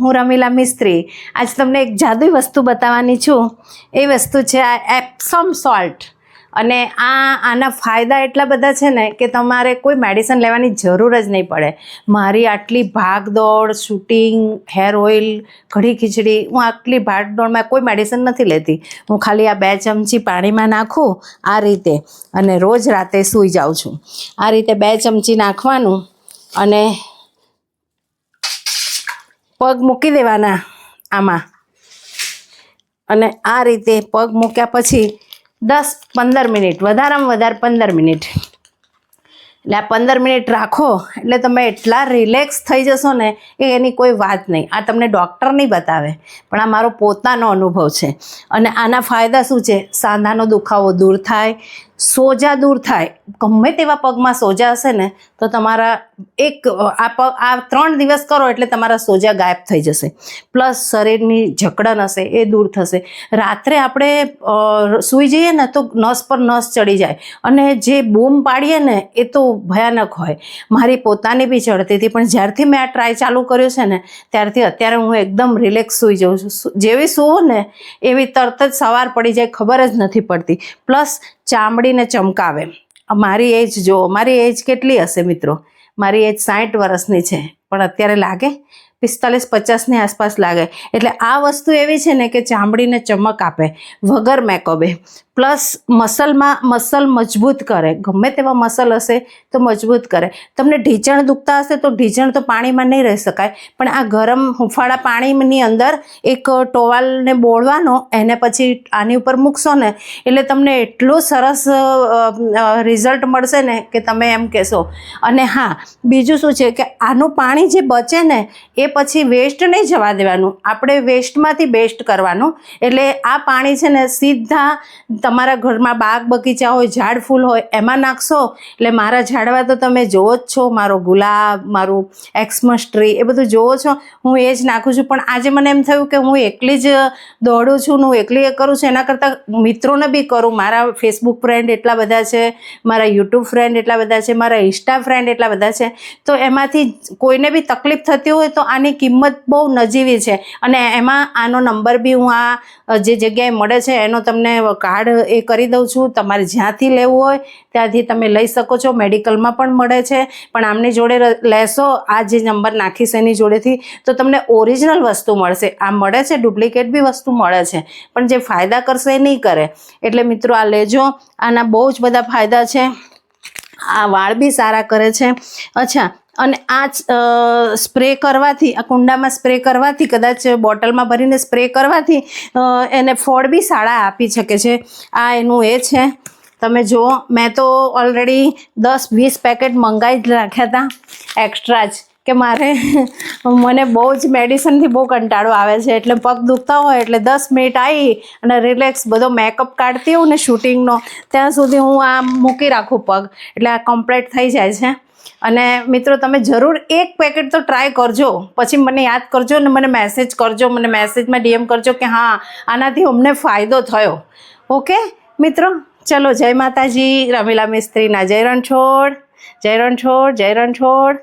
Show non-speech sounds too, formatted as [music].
હું રમીલા મિસ્ત્રી. આજ તમને એક જાદુઈ વસ્તુ બતાવવાની છું. એ વસ્તુ છે આ એપ્સમ સોલ્ટ. અને આ, આના ફાયદા એટલા બધા છે ને કે તમારે કોઈ મેડિસિન લેવાની જરૂર જ નહીં પડે. મારી આટલી ભાગદોડ શૂટિંગ હેર ઓઇલ ઘડી ખીચડી, હું આટલી ભાગદોડમાં કોઈ મેડિસિન નથી લેતી. હું ખાલી આ બે ચમચી પાણીમાં નાખું આ રીતે અને રોજ રાતે સૂઈ જાઉં છું. આ રીતે બે ચમચી નાખવાનું અને પગ મૂકી દેવાના આમાં. અને આ રીતે પગ મૂક્યા પછી દસ પંદર મિનિટ, વધારેમાં વધારે પંદર મિનિટ. એટલે આ પંદર મિનિટ રાખો, એટલે તમે એટલા રિલેક્સ થઈ જશો ને એ એની કોઈ વાત નહીં. આ તમને ડૉક્ટર નહીં બતાવે, પણ આ મારો પોતાનો અનુભવ છે. અને આના ફાયદા શું છે? સાંધાનો દુખાવો દૂર થાય, સોજા દૂર થાય ગમે તેવા પગમાં સોજા હશે ને, તો તમારા એક, આ પગ આ ત્રણ દિવસ કરો એટલે તમારા સોજા ગાયબ થઈ જશે. પ્લસ શરીરની જકડન હશે, એ દૂર થશે. રાત્રે આપણે સૂઈ જઈએ ને તો નસ પર નસ ચડી જાય. અને જે બૂમ પાડીએ ને, એ તો ભયાનક હોય. મારી પોતાની બી ચડતી હતી, પણ જ્યારથી મેં આ ટ્રાય ચાલુ કર્યો છે ને, ત્યારથી અત્યારે હું એકદમ રિલેક્સ સૂઈ જાઉં છું. જેવી સૂવું ને, એવી તરત જ સવાર પડી જાય, ખબર જ નથી પડતી. પ્લસ ચામડીને ચમકાવે. મારી એજ જો મારી એજ કેટલી હશે મિત્રો? મારી એજ સાઠ વર્ષની છે, પણ અત્યારે લાગે પિસ્તાલીસ પચાસની આસપાસ લાગે. એટલે આ વસ્તુ એવી છે ને કે ચામડીને ચમક આપે, વગર મેકઅપે. પ્લસ મસલમાં મસલ મજબૂત કરે. ગમે તેવા મસલ હશે તો મજબૂત કરે. તમને ઢીંચણ દુખતા હશે તો ઢીંચણ તો પાણીમાં નહીં રહી શકાય. પણ આ ગરમ હુંફાળા પાણીની અંદર એક ટોવાલને બોળવાનો, એને પછી આની ઉપર મૂકશો ને, એટલે તમને એટલું સરસ રિઝલ્ટ મળશે ને કે તમે એમ કહેશો. અને હા, બીજું શું છે કે આનું પાણી જે બચે ને, એ પછી વેસ્ટ નહીં જવા દેવાનું. આપણે વેસ્ટમાંથી બેસ્ટ કરવાનું. એટલે આ પાણી છે ને સીધા તમારા ઘરમાં બાગ બગીચા હોય, ઝાડ ફૂલ હોય, એમાં નાખશો? એટલે મારા ઝાડવા તો તમે જુઓ જ છો. મારો ગુલાબ, મારું એક્સમસ ટ્રી, એ બધું જુઓ છો. હું એ જ નાખું છું. પણ આજે મને એમ થયું કે હું એકલી જ દોડું છું હું એકલી એ કરું છું. એના કરતાં મિત્રોને બી કરું. મારા ફેસબુક ફ્રેન્ડ એટલા બધા છે, મારા યુટ્યુબ ફ્રેન્ડ એટલા બધા છે, મારા ઇન્સ્ટા ફ્રેન્ડ એટલા બધા છે. તો એમાંથી કોઈને બી તકલીફ થતી હોય તો આની કિંમત બહુ નજીવી છે. અને એમાં આનો નંબર બી હું આ જે જગ્યાએ મળે છે, એનો તમને કાર્ડ એ કરી દઉં છું. તમારે જ્યાંથી લેવું હોય, ત્યાંથી તમે લઈ શકો છો. મેડિકલમાં પણ મળે છે. પણ આમની જોડે લેશો, આ જે નંબર નાખીશ એની જોડેથી, તો તમને ઓરિજિનલ વસ્તુ મળશે. આ મળે છે, ડુપ્લિકેટ બી વસ્તુ મળે છે. પણ જે ફાયદા કરશે એ નહીં કરે. એટલે મિત્રો, આ લેજો. આના બહુ જ બધા ફાયદા છે. આ વાળ બી સારા કરે છે. અચ્છા અને આ સ્પ્રે કરવાથી, આ કુંડામાં સ્પ્રે કરવાથી, કદાચ બોટલમાં ભરીને સ્પ્રે કરવાથી એને ફળ બી સારા આપી શકે છે. આ એનું એ છે. તમે જુઓ, મેં તો ઓલરેડી દસ વીસ પેકેટ મંગાવી જ રાખ્યા હતા એક્સ્ટ્રા જ. કે મારે [laughs] મને બહુ જ મેડિસિનથી બહુ કંટાળો આવે છે. એટલે પગ દુખતા હોય એટલે દસ મિનિટ આવી અને રિલેક્સ બધો મેકઅપ કાઢતી હોઉં ને શૂટિંગનો ત્યાં સુધી હું આ મૂકી રાખું પગ. એટલે આ કમ્પ્લીટ થઈ જાય છે. અને મિત્રો, તમે જરૂર એક પેકેટ તો ટ્રાય કરજો. પછી મને યાદ કરજો અને મને મેસેજ કરજો, મને મેસેજમાં ડીએમ કરજો કે હા, આનાથી અમને ફાયદો થયો. ઓકે મિત્રો, ચલો, જય માતાજી, રમીલા મિસ્ત્રીના. જય રણછોડ જય રણછોડ જય રણછોડ.